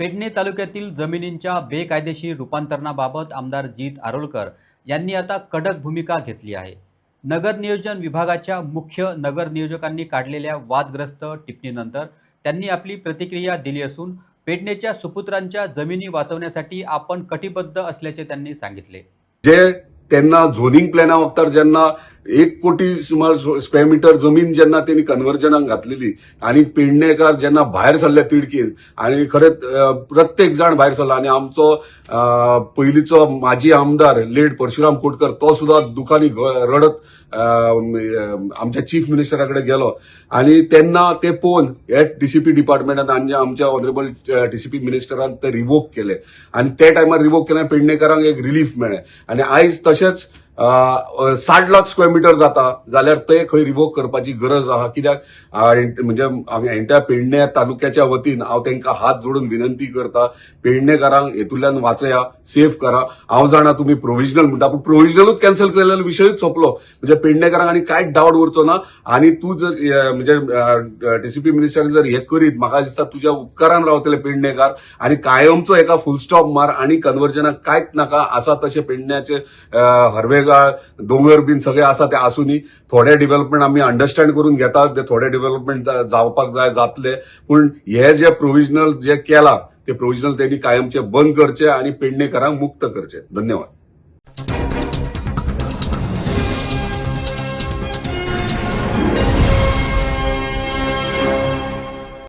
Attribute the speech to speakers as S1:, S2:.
S1: पेडणे तालुक्यातील जमिनींच्या बेकायदेशीर रूपांतरणाबाबत आमदार जीत आरोलकर यांनी आता कडक भूमिका घेतली आहे. नगर नियोजन विभागाच्या मुख्य नगर नियोजकांनी काढलेल्या वादग्रस्त टिप्पणीनंतर त्यांनी आपली प्रतिक्रिया दिली असून पेडणेच्या सुपुत्रांच्या जमिनी वाचवण्यासाठी आपण कटिबद्ध असल्याचे त्यांनी सांगितले.
S2: जे त्यांना झोनिंग प्लॅना ज्यांना एक कोटी सुमार स्क्वेअर मिटर जमीन जेन्ना त्यांनी कन्वर्जनाक घातलेली आणि पेडणेकार जेन्ना भायर सरले तिडकीन आणि खरेंच प्रत्येक जाण भायर सरला आणि आमचो पयलींचो माजी आमदार लेट परशुराम कोटकर तो सुद्धा दुखानी रडत आमच्या चीफ मिनिस्टरा कडेन गेलो. आणि तेन्ना ते पळोवन हे डीसीपी डिपार्टमेंटान आमच्या आमच्या ऑनरेबल डीसीपी मिनिस्टरान ते रिवोक केले. आणि त्या टायमार रिवोक केल्यान पेडणेकारांक एक रिलीफ मेळ्ळें आणि आयज तशेंच साठ लाख स्क्वेअर मीटर जाता. जाल्यार ते खंय रिवोक करपाची गरज आहा. कित्याक म्हणजे एंट्या पेडणे तालुक्याच्या वतीन हांव तांकां हात जोडून विनंती करता. पेडणेकारांक हेतूंतल्यान वाचया सेफ करा. हांव जाणा तुमी प्रोव्हिजनल म्हणटा पूण प्रोव्हिजनलूच कॅन्सल केलेलो विशयच सोंपलो. म्हणजे पेडणेकारांक आनी कांयच डावट उरचो ना? आनी तूं जर म्हणजे डीसीपी मिनिस्टरान जर हे करीत म्हाका दिसता तुज्या उपकारान रावतले पेडणेकार आनी कायमचो एका फुलस्टॉप मार आनी कन्वर्जनाक कांयच नाका आसा तशें पेडण्याचे अं, हरवेगाळ दोंगर बीन सगळे आसा ते आसुनी. थोडे डेव्हलपमेंट आमी अंडरस्टँड करून घेतात. ते थोडे डेव्हलपमेंट जावपाक जाय जातले. पूण हे जे प्रोविजनल जे केला ते प्रोविजनल त्यांनी कायमचे बंद करचे आणि पेडणेकारांक मुक्त करचे. धन्यवाद.